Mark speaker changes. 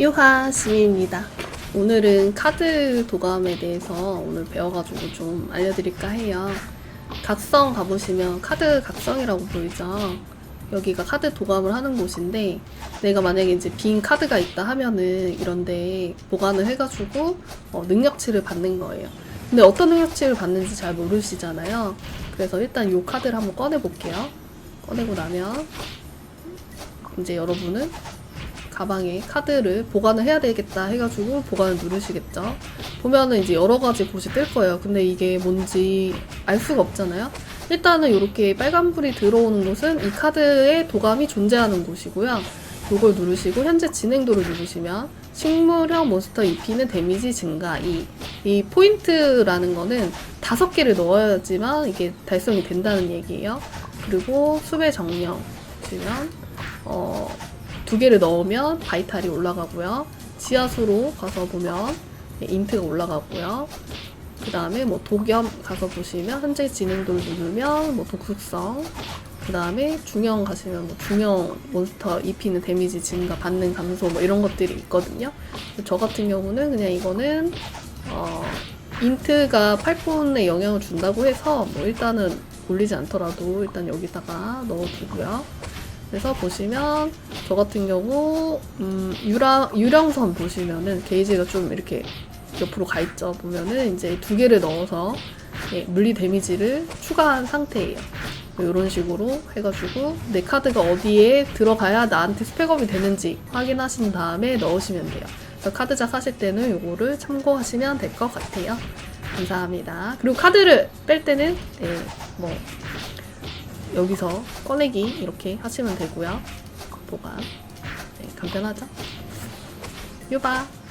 Speaker 1: 유하 시미입니다. 오늘은 카드 도감에 대해서 오늘 배워가지고 좀 알려드릴까 해요. 각성 가보시면 카드 각성이라고 보이죠? 여기가 카드 도감을 하는 곳인데 내가 만약에 이제 빈 카드가 있다 하면은 이런데 보관을 해가지고 어, 능력치를 받는 거예요. 근데 어떤 능력치를 받는지 잘 모르시잖아요. 그래서 일단 이 카드를 한번 꺼내 볼게요. 꺼내고 나면 이제 여러분은 가방에 카드를 보관을 해야 되겠다 해가지고 보관을 누르시겠죠. 보면은 이제 여러 가지 곳이 뜰 거예요. 근데 이게 뭔지 알 수가 없잖아요. 일단은 이렇게 빨간불이 들어오는 곳은 이 카드의 도감이 존재하는 곳이고요. 이걸 누르시고 현재 진행도를 누르시면 식물형 몬스터 입히는 데미지 증가 2. 이 포인트라는 거는 다섯 개를 넣어야지만 이게 달성이 된다는 얘기예요. 그리고 숲의 정령 보시면 어, 두 개를 넣으면 바이탈이 올라가고요. 지하수로 가서 보면 네, 인트가 올라가고요. 그 다음에 뭐 독염 가서 보시면 현재 진행도를 누르면 뭐 독특성 그 다음에 중형 가시면 뭐 중형 몬스터 입히는 데미지 증가 받는 감소 뭐 이런 것들이 있거든요. 저 같은 경우는 그냥 이거는 어 인트가 8분에 영향을 준다고 해서 뭐 일단은 올리지 않더라도 일단 여기다가 넣어두고요. 그래서 보시면 저 같은 경우 음, 유라, 유령선 보시면은 게이지가 좀 이렇게 옆으로 가 있죠. 보면은 이제 두 개를 넣어서 예, 물리 데미지를 추가한 상태예요. 이런 식으로 해가지고 내 카드가 어디에 들어가야 나한테 스펙업이 되는지 확인하신 다음에 넣으시면 돼요. 그래서 카드작 하실 때는 이거를 참고하시면 될 것 같아요. 감사합니다. 그리고 카드를 뺄 때는 예, 뭐 여기서 꺼내기 이렇게 하시면 되고요. 보관. 네, 간편하죠? 유바.